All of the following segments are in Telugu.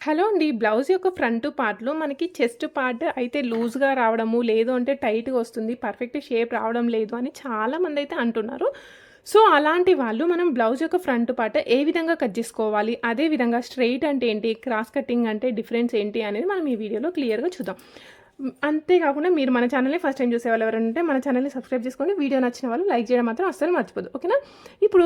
హలో అండి. బ్లౌజ్ యొక్క ఫ్రంట్ పార్ట్‌లో మనకి చెస్ట్ పార్ట్ అయితే లూజ్‌గా రావడము, లేదు అంటే టైట్‌గా వస్తుంది. పర్ఫెక్ట్ షేప్ రావడం లేదు అని చాలామందైతే అంటున్నారు. సో, అలాంటి వాళ్ళు మనం బ్లౌజ్ యొక్క ఫ్రంట్ పార్ట్ ఏ విధంగా కట్ చేసుకోవాలి అదే విధంగా స్ట్రెయిట్ అంటే ఏంటి? క్రాస్ కటింగ్ అంటే డిఫరెన్స్ ఏంటి? అనేది మనం ఈ వీడియోలో క్లియర్‌గా చూద్దాం. అంతేకాకుండా అంతే కాకుండా మీరు మన ఛానల్‌ని ఫస్ట్ టైం చూసేవాళ్ళు వాళ్ళు ఎవరంటే మన ఛానల్‌ని సబ్స్క్రైబ్ చేసుకోండి. వీడియో నచ్చిన వాళ్ళు లైక్ చేయడం మాత్రం అస్సలు మర్చిపోదు ఓకేనా? ఇప్పుడు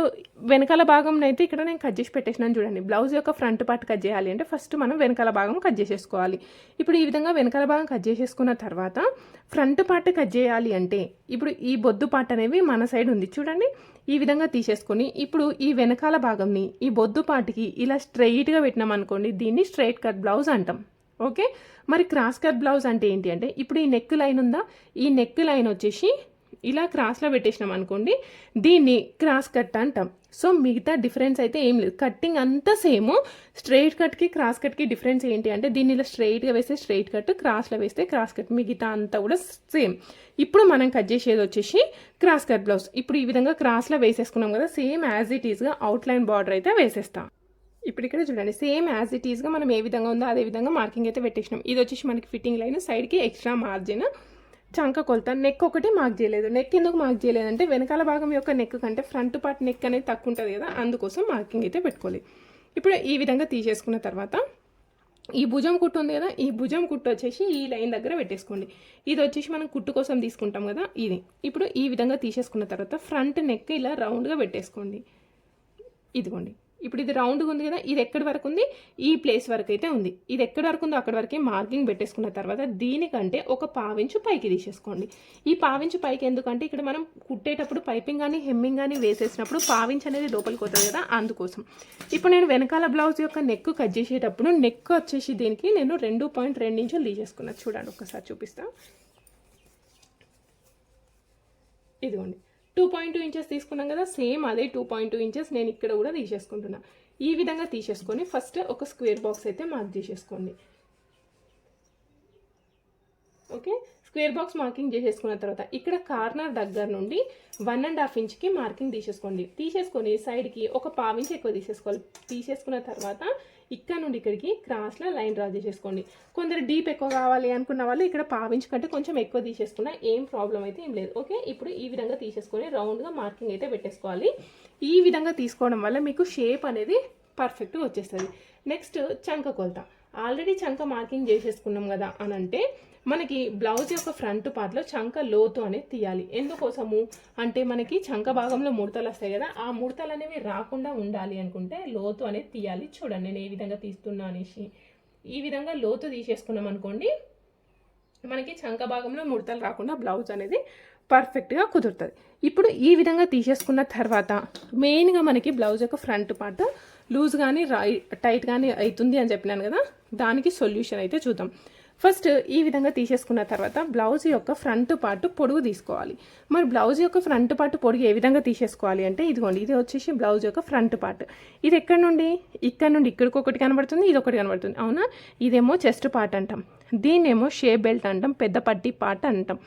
వెనకాల భాగంనైతే ఇక్కడ నేను కట్ చేసి పెట్టేసినాను చూడండి. బ్లౌజ్ యొక్క ఫ్రంట్ పార్ట్ కట్ చేయాలి అంటే ఫస్ట్ మనం వెనకాల భాగం కట్ చేసేసుకోవాలి. ఇప్పుడు ఈ విధంగా వెనకాల భాగం కట్ చేసేసుకున్న తర్వాత ఫ్రంట్ పార్ట్ కట్ చేయాలి అంటే ఇప్పుడు ఈ బొద్దు పార్ట్ అనేవి మన సైడ్ ఉంది చూడండి. ఈ విధంగా తీసేసుకొని ఇప్పుడు ఈ వెనకాల భాగంని ఈ బొద్దు పార్ట్‌కి ఇలా స్ట్రెయిట్‌గా పెట్టినాం అనుకోండి దీన్ని స్ట్రెయిట్ కట్ బ్లౌజ్ అంటాం. ఓకే. మరి క్రాస్ కట్ బ్లౌజ్ అంటే ఏంటి అంటే ఇప్పుడు ఈ నెక్ లైన్ ఉందా? ఈ నెక్ లైన్ వచ్చేసి ఇలా క్రాస్‌లో పెట్టేసినాం అనుకోండి దీన్ని క్రాస్ కట్ అంటాం. సో, మిగతా డిఫరెన్స్ అయితే ఏం లేదు. కట్టింగ్ అంతా సేమ్ స్ట్రైట్ కట్‌కి, క్రాస్ కట్‌కి డిఫరెన్స్ ఏంటి అంటే దీన్ని ఇలా స్ట్రెయిట్‌గా వేస్తే స్ట్రైట్ కట్, క్రాస్‌లో వేస్తే క్రాస్ కట్. మిగతా అంతా కూడా సేమ్. ఇప్పుడు మనం కట్ చేసేది వచ్చేసి క్రాస్ కట్ బ్లౌజ్. ఇప్పుడు ఈ విధంగా క్రాస్‌లో వేసేసుకున్నాం కదా! సేమ్ యాజ్ ఇట్ ఈస్‌గా అవుట్‌లైన్ బార్డర్ అయితే వేసేస్తాం. ఇప్పుడు ఇక్కడ చూడండి. సేమ్ యాజ్ ఇట్ ఈస్‌గా మనం ఏ విధంగా ఉందో అదే విధంగా మార్కింగ్ అయితే పెట్టేసినాం. ఇది వచ్చేసి మనకి ఫిట్టింగ్ లైన్ సైడ్‌కి ఎక్స్ట్రా మార్జిన్. చంక కొలత. నెక్ ఒకటి మార్క్ చేయలేదు. నెక్ ఎందుకు మార్క్ చేయలేదంటే వెనకాల భాగం యొక్క నెక్ కంటే ఫ్రంట్ పార్ట్ నెక్ అనేది తక్కువ ఉంటుంది కదా! అందుకోసం మార్కింగ్ అయితే పెట్టుకోవాలి. ఇప్పుడు ఈ విధంగా తీసేసుకున్న తర్వాత ఈ భుజం కుట్టు ఉంది కదా! ఈ భుజం కుట్టు వచ్చేసి ఈ లైన్ దగ్గర పెట్టేసుకోండి. ఇది వచ్చేసి మనం కుట్టు కోసం తీసుకుంటాం కదా! ఇది. ఇప్పుడు ఈ విధంగా తీసేసుకున్న తర్వాత ఫ్రంట్ నెక్ ఇలా రౌండ్‌గా పెట్టేసుకోండి. ఇదిగోండి. ఇప్పుడు ఇది రౌండ్‌గా ఉంది కదా! ఇది ఎక్కడి వరకు ఉంది? ఈ ప్లేస్ వరకు అయితే ఉంది. ఇది ఎక్కడి వరకు ఉందో అక్కడి వరకే మార్కింగ్ పెట్టేసుకున్న తర్వాత దీనికంటే ఒక పావించు పైకి తీసేసుకోండి. ఈ పావించు పైకి ఎందుకంటే ఇక్కడ మనం కుట్టేటప్పుడు పైపింగ్ కానీ హెమ్మింగ్ కానీ వేసేసినప్పుడు పావించ్ అనేది లోపలికి వస్తుంది కదా! అందుకోసం. ఇప్పుడు నేను వెనకాల బ్లౌజ్ యొక్క నెక్ కట్ చేసేటప్పుడు నెక్ వచ్చేసి దీనికి నేను 2.2 ఇంచులు తీసేసుకున్నాను చూడండి ఒకసారి చూపిస్తాను ఇదిగోండి. 2.2 ఇంచెస్ తీసుకున్నాం కదా! సేమ్ అదే 2.2 ఇంచెస్ నేను ఇక్కడ కూడా తీసేసుకుంటున్నా. ఈ విధంగా తీసేసుకొని ఫస్ట్ ఒక స్క్వేర్ బాక్స్ అయితే మార్క్ చేసేసుకోండి. ఓకే. స్క్వేర్ బాక్స్ మార్కింగ్ చేసేసుకున్న తర్వాత ఇక్కడ కార్నర్ దగ్గర నుండి వన్ అండ్ హాఫ్ ఇంచ్‌కి మార్కింగ్ తీసేసుకోండి. తీసేసుకొని సైడ్‌కి ఒక పావించ్ ఎక్కువ తీసేసుకోవాలి. తీసేసుకున్న తర్వాత ఇక్కడ నుండి ఇక్కడికి క్రాస్‌లో లైన్ డ్రా చేసేసుకోండి. కొందరు డీప్ ఎక్కువ కావాలి అనుకున్న వాళ్ళు ఇక్కడ పావించు కంటే కొంచెం ఎక్కువ తీసేసుకున్నా ఏం ప్రాబ్లం అయితే ఏం లేదు. ఓకే. ఇప్పుడు ఈ విధంగా తీసేసుకొని రౌండ్‌గా మార్కింగ్ అయితే పెట్టేసుకోవాలి. ఈ విధంగా తీసుకోవడం వల్ల మీకు షేప్ అనేది పర్ఫెక్ట్‌గా వచ్చేస్తుంది నెక్స్ట్ చంక కొలత. ఆల్రెడీ చంక మార్కింగ్ చేసేసుకున్నాం కదా! అని అంటే మనకి బ్లౌజ్ యొక్క ఫ్రంట్ పార్ట్‌లో చంక లోతు అనేది తీయాలి. ఎందుకోసము అంటే మనకి చంక భాగంలో ముడతలు వస్తాయి కదా! ఆ ముడతలు అనేవి రాకుండా ఉండాలి అనుకుంటే లోతు అనేది తీయాలి. చూడండి నేను ఏ విధంగా తీస్తున్నా అనేసి. ఈ విధంగా లోతు తీసేసుకున్నాం అనుకోండి మనకి చంక భాగంలో ముడతలు రాకుండా బ్లౌజ్ అనేది పర్ఫెక్ట్‌గా కుదురుతుంది ఇప్పుడు ఈ విధంగా తీసేసుకున్న తర్వాత మెయిన్‌గా మనకి బ్లౌజ్ యొక్క ఫ్రంట్ పార్ట్ లూజ్ కానీ రై టైట్ కానీ అవుతుంది అని చెప్పినాను కదా! దానికి సొల్యూషన్ అయితే చూద్దాం. ఫస్ట్ ఈ విధంగా తీసేసుకున్న తర్వాత బ్లౌజ్ యొక్క ఫ్రంట్ పార్ట్ పొడుగు తీసుకోవాలి. మరి బ్లౌజ్ యొక్క ఫ్రంట్ పార్ట్ పొడుగు ఏ విధంగా తీసేసుకోవాలి అంటే ఇదిగోండి. ఇది వచ్చేసి బ్లౌజ్ యొక్క ఫ్రంట్ పార్ట్. ఇది ఎక్కడి నుండి? ఇక్కడ నుండి ఇక్కడికి ఒకటి కనబడుతుంది. ఇది ఒకటి కనబడుతుంది. అవునా? ఇదేమో చెస్ట్ పార్ట్ అంటాం. దీన్నేమో షేప్ బెల్ట్ అంటాం. పెద్ద పట్టి పార్ట్ అంటాం.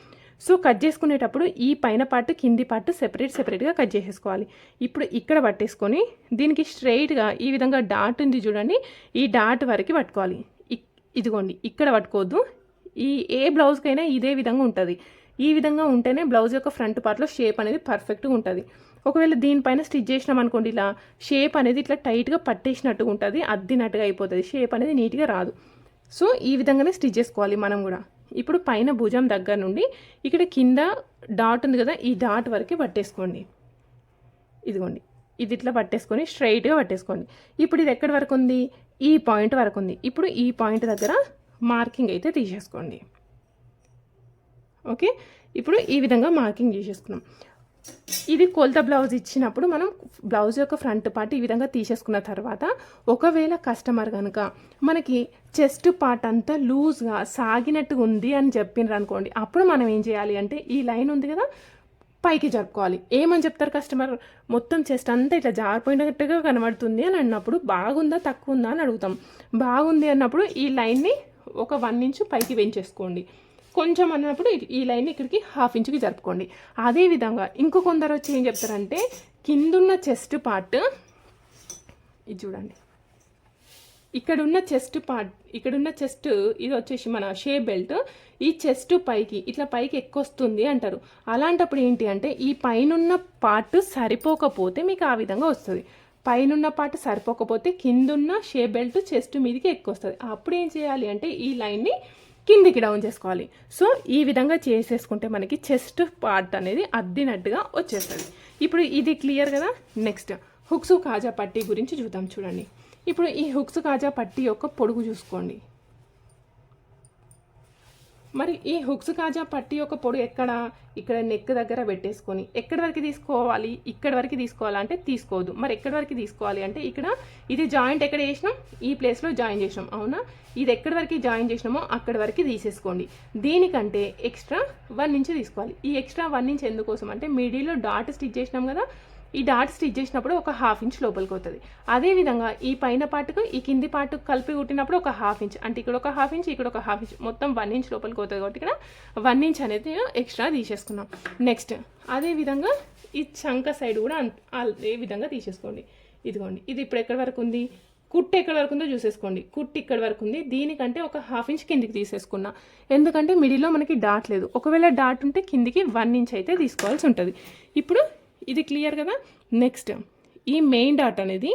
సో, కట్ చేసుకునేటప్పుడు ఈ పైన పార్ట్, కింది పార్ట్ సెపరేట్ సెపరేట్‌గా కట్ చేసేసుకోవాలి. ఇప్పుడు ఇక్కడ పట్టేసుకొని దీనికి స్ట్రెయిట్‌గా ఈ విధంగా డాట్ ఉంది చూడండి. ఈ డాట్ వరకి పట్టుకోవాలి. ఇదిగోండి. ఇక్కడ పట్టుకోవద్దు. ఈ ఏ బ్లౌజ్‌కైనా ఇదే విధంగా ఉంటుంది ఈ విధంగా ఉంటేనే బ్లౌజ్ యొక్క ఫ్రంట్ పార్ట్‌లో షేప్ అనేది పర్ఫెక్ట్‌గా ఉంటుంది ఒకవేళ దీనిపైన స్టిచ్ చేసినాం అనుకోండి ఇలా షేప్ అనేది ఇట్లా టైట్‌గా పట్టేసినట్టుగా ఉంటుంది అద్దినట్టుగా అయిపోతుంది షేప్ అనేది నీట్‌గా రాదు. సో, ఈ విధంగానే స్టిచ్ చేసుకోవాలి మనం కూడా. ఇప్పుడు పైన భుజం దగ్గర నుండి ఇక్కడ కింద డాట్ ఉంది కదా! ఈ డాట్ వరకే పట్టేసుకోండి. ఇదిగోండి. ఇది ఇట్లా పట్టేసుకొని స్ట్రెయిట్‌గా పట్టేసుకోండి. ఇప్పుడు ఇది ఎక్కడి వరకు ఉంది? ఈ పాయింట్ వరకు ఉంది. ఇప్పుడు ఈ పాయింట్ దగ్గర మార్కింగ్ అయితే తీసేసుకోండి. ఓకే. ఇప్పుడు ఈ విధంగా మార్కింగ్ చేసేసుకున్నాం. ఇది కొలత బ్లౌజ్ ఇచ్చినప్పుడు మనం బ్లౌజ్ యొక్క ఫ్రంట్ పార్ట్ ఈ విధంగా తీసేసుకున్న తర్వాత ఒకవేళ కస్టమర్ కనుక మనకి చెస్ట్ పార్ట్ అంతా లూజ్‌గా సాగినట్టు ఉంది అని చెప్పిండ్రనుకోండి. అప్పుడు మనం ఏం చేయాలి అంటే ఈ లైన్ ఉంది కదా! పైకి జరుపుకోవాలి. ఏమని చెప్తారు కస్టమర్? మొత్తం చెస్ట్ అంతా ఇట్లా జారిపోయినట్టుగా కనబడుతుంది అని అన్నప్పుడు బాగుందా? తక్కువ ఉందా? అని అడుగుతాం. బాగుంది అన్నప్పుడు ఈ లైన్‌ని ఒక వన్ ఇంచు పైకి పెంచేసుకోండి. కొంచెం అన్నప్పుడు ఈ లైన్ ఇక్కడికి హాఫ్ ఇంచుకి జరుపుకోండి అదే విధంగా ఇంకో కొందరు వచ్చి ఏం చెప్తారంటే కిందున్న చెస్ట్ పార్ట్ ఇది చూడండి ఇక్కడున్న చెస్ట్ పార్ట్ ఇక్కడున్న చెస్ట్ ఇది వచ్చేసి మన షే బెల్ట్. ఈ చెస్ట్ పైకి ఇట్లా పైకి ఎక్కువస్తుంది అంటారు. అలాంటప్పుడు ఏంటి అంటే ఈ పైనున్న పార్ట్ సరిపోకపోతే మీకు ఆ విధంగా వస్తుంది. పైనున్న పార్ట్ సరిపోకపోతే కిందున్న షే బెల్ట్ చెస్ట్ మీదకి ఎక్కువస్తుంది అప్పుడు ఏం చేయాలి అంటే ఈ లైన్ని కిందికి డౌన్ చేసుకోవాలి. సో ఈ విధంగా చేసేసుకుంటే మనకి చెస్ట్ పార్ట్ అనేది అద్దినట్టుగా వచ్చేస్తుంది. ఇప్పుడు ఇది క్లియర్ కదా? నెక్స్ట్. హుక్స్ కాజా పట్టీ గురించి చూద్దాం చూడండి. ఇప్పుడు ఈ హుక్స్ కాజా పట్టి యొక్క పొడుగు చూసుకోండి. మరి ఈ హుక్స్ కాజా పట్టి యొక్క పొడి ఎక్కడ? ఇక్కడ నెక్ దగ్గర పెట్టేసుకొని. ఎక్కడి వరకు తీసుకోవాలి? ఇక్కడ వరకు తీసుకోవాలంటే తీసుకోవద్దు మరి ఎక్కడి వరకు తీసుకోవాలి అంటే ఇక్కడ ఇది జాయింట్ ఎక్కడ చేసినాం? ఈ ప్లేస్లో జాయిన్ చేసినాం. అవునా? ఇది ఎక్కడి వరకు జాయిన్ చేసినామో అక్కడి వరకు తీసేసుకోండి. దీనికంటే ఎక్స్ట్రా వన్ ఇంచ్ తీసుకోవాలి. ఈ ఎక్స్ట్రా వన్ ఇంచ్ ఎందుకోసం అంటే మిడిల్లో డాట్ స్టిచ్ చేసినాం కదా? ఈ డాట్ స్టిచ్ చేసినప్పుడు ఒక హాఫ్ ఇంచ్ లోపలికి అవుతుంది అదేవిధంగా ఈ పైన పార్ట్కు ఈ కింది పార్ట్కు కలిపి కుట్టినప్పుడు ఒక హాఫ్ ఇంచ్. అంటే ఇక్కడ ఒక హాఫ్ ఇంచ్ ఇక్కడ ఒక హాఫ్ ఇంచ్. మొత్తం వన్ ఇంచ్ లోపలికి అవుతుంది కాబట్టి ఇక్కడ వన్ ఇంచ్ అనేది ఎక్స్ట్రా తీసేసుకున్నాం. నెక్స్ట్ అదేవిధంగా ఈ చంక సైడ్ కూడా అదే విధంగా తీసేసుకోండి. ఇదిగోండి ఇది ఇప్పుడు ఎక్కడి వరకు ఉంది? కుట్టు ఎక్కడ వరకు ఉందో చూసేసుకోండి. కుట్టు ఇక్కడ వరకు ఉంది. దీనికంటే ఒక హాఫ్ ఇంచ్ కిందికి తీసేసుకున్నా. ఎందుకంటే మిడిల్లో మనకి డాట్ లేదు. ఒకవేళ డాట్ ఉంటే కిందికి వన్ ఇంచ్ అయితే తీసుకోవాల్సి ఉంటుంది. ఇప్పుడు ఇది క్లియర్ కదా? నెక్స్ట్ ఈ మెయిన్ డాట్ అనేది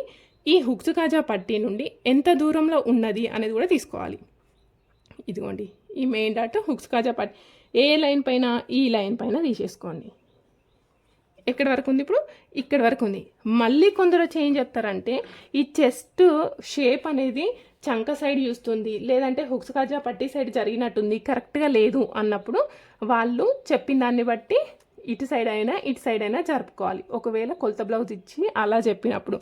ఈ హుక్స్ కాజా పట్టీ నుండి ఎంత దూరంలో ఉన్నది అనేది కూడా తీసుకోవాలి. ఇదిగోండి ఈ మెయిన్ డాట్ హుక్స్ కాజా పట్టీ ఏ లైన్ పైన ఈ లైన్ పైన తీసేసుకోండి. ఎక్కడి వరకు ఉంది ఇప్పుడు? ఇక్కడి వరకు ఉంది. మళ్ళీ కొందరు చేంజ్ చేస్తారంటే ఈ చెస్ట్ షేప్ అనేది చంక సైడ్ చూస్తుంది లేదంటే హుక్స్ కాజా పట్టి సైడ్ జరిగినట్టుంది కరెక్ట్గా లేదు అన్నప్పుడు వాళ్ళు చెప్పిన దాన్ని బట్టి ఇటు సైడ్ అయినా ఇటు సైడ్ అయినా జరుపుకోవాలి. ఒకవేళ కొలత బ్లౌజ్ ఇచ్చి అలా చెప్పినప్పుడు.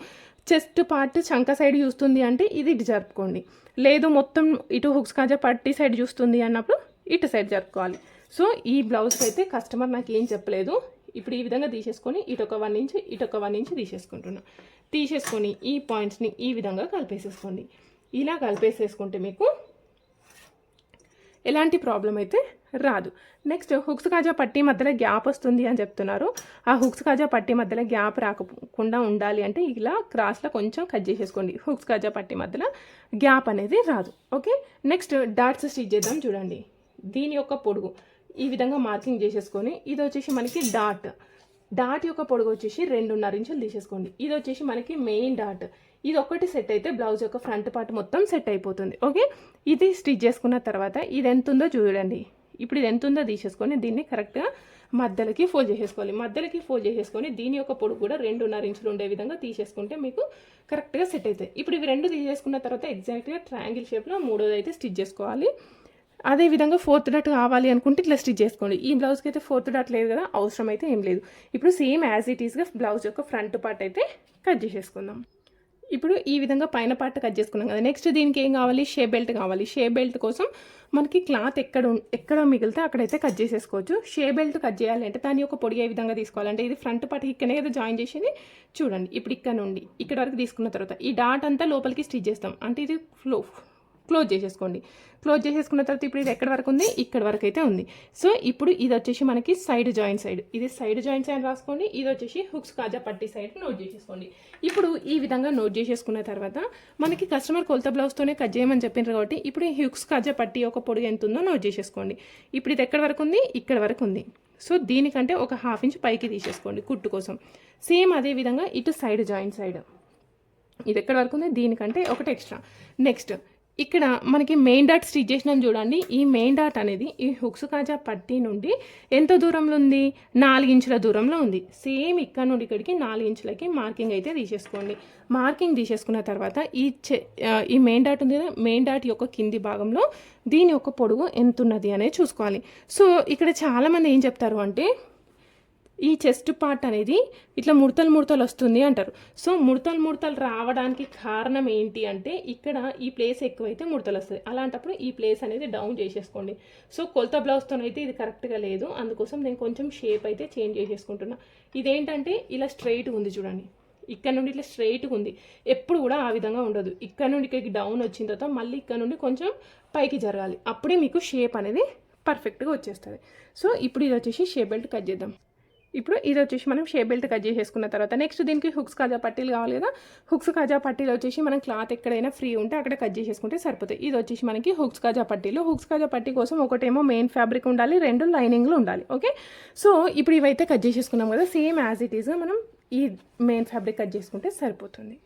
చెస్ట్ పార్ట్ చంక సైడ్ చూస్తుంది అంటే ఇది ఇటు జరుపుకోండి. లేదు మొత్తం ఇటు హుక్స్ కాజా పట్టి సైడ్ చూస్తుంది అన్నప్పుడు ఇటు సైడ్ జరుపుకోవాలి. సో ఈ బ్లౌజ్ అయితే కస్టమర్ నాకు ఏం చెప్పలేదు. ఇప్పుడు ఈ విధంగా తీసేసుకొని ఇటు ఒక వన్ ఇంచ్ ఇటు ఒక వన్ ఇంచ్ తీసేసుకుంటున్నా. తీసేసుకొని ఈ పాయింట్స్ని ఈ విధంగా కలిపేసేసుకోండి. ఇలా కలిపేసేసుకుంటే మీకు ఎలాంటి ప్రాబ్లం అయితే రాదు. నెక్స్ట్ హుక్స్ కాజా పట్టీ మధ్యలో గ్యాప్ వస్తుంది అని చెప్తున్నారు. ఆ హుక్స్ కాజా పట్టీ మధ్యలో గ్యాప్ రాకుండా ఉండాలి అంటే ఇలా క్రాస్లో కొంచెం కట్ చేసేసుకోండి. హుక్స్ కాజా పట్టీ మధ్యలో గ్యాప్ అనేది రాదు. ఓకే నెక్స్ట్ డాట్స్ స్టిచ్ చేద్దాం చూడండి. దీని యొక్క పొడుగు ఈ విధంగా మార్కింగ్ చేసేసుకొని ఇది వచ్చేసి మనకి డాట్ డాట్ యొక్క పొడుగు వచ్చేసి రెండున్నర ఇంచులు తీసేసుకోండి. ఇది వచ్చేసి మనకి మెయిన్ డాట్. ఇది ఒకటి సెట్ అయితే బ్లౌజ్ యొక్క ఫ్రంట్ పార్ట్ మొత్తం సెట్ అయిపోతుంది. ఓకే? ఇది స్టిచ్ చేసుకున్న తర్వాత ఇది ఎంత ఉందో చూడండి. ఇప్పుడు ఇది ఎంత ఉందో తీసేసుకొని దీన్ని కరెక్ట్గా మధ్యలోకి ఫోల్డ్ చేసేసుకోవాలి. మధ్యలోకి ఫోల్డ్ చేసేసుకొని దీని యొక్క పొడుగు కూడా రెండున్నర ఇంచులు ఉండే విధంగా తీసేసుకుంటే మీకు కరెక్ట్గా సెట్ అవుతాయి. ఇప్పుడు ఇవి రెండు తీసేసుకున్న తర్వాత ఎగ్జాక్ట్గా ట్రయాంగిల్ షేప్లో మూడోది అయితే స్టిచ్ చేసుకోవాలి. అదే విధంగా ఫోర్త్ డాట్ కావాలి అనుకుంటే ఇట్లా స్టిచ్ చేసుకోండి. ఈ బ్లౌజ్కి అయితే ఫోర్త్ డాట్ లేదు కదా అవసరం అయితే ఏం లేదు. ఇప్పుడు సేమ్ యాజ్ ఇట్ ఈస్గా బ్లౌజ్ యొక్క ఫ్రంట్ పార్ట్ అయితే కట్ చేసేసుకుందాం. ఇప్పుడు ఈ విధంగా పైన పార్ట్ కట్ చేసుకున్నాం కదా నెక్స్ట్ దీనికి ఏం కావాలి? షే బెల్ట్ కావాలి. షే బెల్ట్ కోసం మనకి క్లాత్ ఎక్కడ ఎక్కడ మిగిలితే అక్కడైతే కట్ చేసేసుకోవచ్చు. షే బెల్ట్ కట్ చేయాలి అంటే దాని యొక్క పొడి ఏ విధంగా తీసుకోవాలంటే ఇది ఫ్రంట్ పార్ట్ ఇక్కడనే కదా జాయిన్ చేసేది? చూడండి ఇప్పుడు ఇక్కడ నుండి ఇక్కడ వరకు తీసుకున్న తర్వాత ఈ డాట్ అంతా లోపలికి స్టిచ్ చేస్తాం. అంటే ఇది ఫ్లో క్లోజ్ చేసేసుకోండి. క్లోజ్ చేసేసుకున్న తర్వాత ఇప్పుడు ఇది ఎక్కడ వరకు ఉంది? ఇక్కడ వరకు అయితే ఉంది. సో ఇప్పుడు ఇది వచ్చేసి మనకి సైడ్ జాయింట్ సైడ్ ఇది సైడ్ జాయింట్ సైడ్ రాసుకోండి. ఇది వచ్చేసి హుక్స్ కాజా పట్టి సైడ్ నోట్ చేసేసుకోండి. ఇప్పుడు ఈ విధంగా నోట్ చేసేసుకున్న తర్వాత మనకి కస్టమర్ కొలత బ్లౌజ్తోనే కట్ చేయమని చెప్పిండ్రు కాబట్టి ఇప్పుడు ఈ హుక్స్ కాజా పట్టి ఒక పొడుగు ఎంత ఉందో నోట్ చేసేసుకోండి. ఇప్పుడు ఇది ఎక్కడ వరకు ఉంది? ఇక్కడ వరకు ఉంది. సో దీనికంటే ఒక హాఫ్ ఇంచ్ పైకి తీసేసుకోండి కుట్టు కోసం. సేమ్ అదే విధంగా ఇటు సైడ్ జాయింట్ సైడ్ ఇది ఎక్కడ వరకు ఉంది? దీనికంటే ఒకటి ఎక్స్ట్రా నెక్స్ట్ ఇక్కడ మనకి మెయిన్ డాట్ స్టిచ్ చేసినాం చూడండి. ఈ మెయిన్ డాట్ అనేది ఈ హుక్స్ కాజా పట్టి నుండి ఎంత దూరంలో ఉంది? నాలుగు ఇంచుల దూరంలో ఉంది. సేమ్ ఇక్కడ నుండి ఇక్కడికి నాలుగు ఇంచులకి మార్కింగ్ అయితే తీసేసుకోండి. మార్కింగ్ తీసేసుకున్న తర్వాత ఈ చె ఈ మెయిన్ డాట్ ఉంది కదా మెయిన్ డాట్ యొక్క కింది భాగంలో దీని యొక్క పొడుగు ఎంత ఉన్నది అనేది చూసుకోవాలి. సో ఇక్కడ చాలామంది ఏం చెప్తారు అంటే ఈ చెస్ట్ పార్ట్ అనేది ఇట్లా ముడతలు ముడతలు వస్తుంది అంటారు. సో ముడతలు ముడతలు రావడానికి కారణం ఏంటి అంటే ఇక్కడ ఈ ప్లేస్ ఎక్కువైతే ముడతలు వస్తుంది. అలాంటప్పుడు ఈ ప్లేస్ అనేది డౌన్ చేసేసుకోండి. సో కొలత బ్లౌజ్తో అయితే ఇది కరెక్ట్గా లేదు. అందుకోసం నేను కొంచెం షేప్ అయితే చేంజ్ చేసేసుకుంటున్నా. ఇదేంటంటే ఇలా స్ట్రైట్గా ఉంది చూడండి. ఇక్కడ నుండి ఇట్లా స్ట్రైట్గా ఉంది. ఎప్పుడు కూడా ఆ విధంగా ఉండదు. ఇక్కడ నుండి ఇక్కడికి డౌన్ వచ్చిన తర్వాత మళ్ళీ ఇక్కడ నుండి కొంచెం పైకి జరగాలి. అప్పుడే మీకు షేప్ అనేది పర్ఫెక్ట్గా వచ్చేస్తుంది. సో ఇప్పుడు ఇది వచ్చేసి షేప్ బెల్ట్ కట్ చేద్దాం. ఇప్పుడు ఇది వచ్చేసి మనం షే బెల్ట్ కట్ చేసేసుకున్న తర్వాత నెక్స్ట్ దీనికి హుక్స్ కాజా పట్టీలు కావాలి కదా. హుక్స్ కాజా పట్టీలు వచ్చేసి మనం క్లాత్ ఎక్కడైనా ఫ్రీ ఉంటే అక్కడ కట్ చేసేసుకుంటే సరిపోతాయి. ఇది వచ్చేసి మనకి హుక్స్ కాజా పట్టీలు. హుక్స్ కాజా పట్టీ కోసం ఒకటేమో మెయిన్ ఫ్యాబ్రిక్ ఉండాలి రెండు లైనింగ్లు ఉండాలి. ఓకే? సో ఇప్పుడు ఇవైతే కట్ చేసేసుకున్నాం కదా సేమ్ యాజ్ ఇట్ ఈస్గా మనం ఈ మెయిన్ ఫ్యాబ్రిక్ కట్ చేసుకుంటే సరిపోతుంది.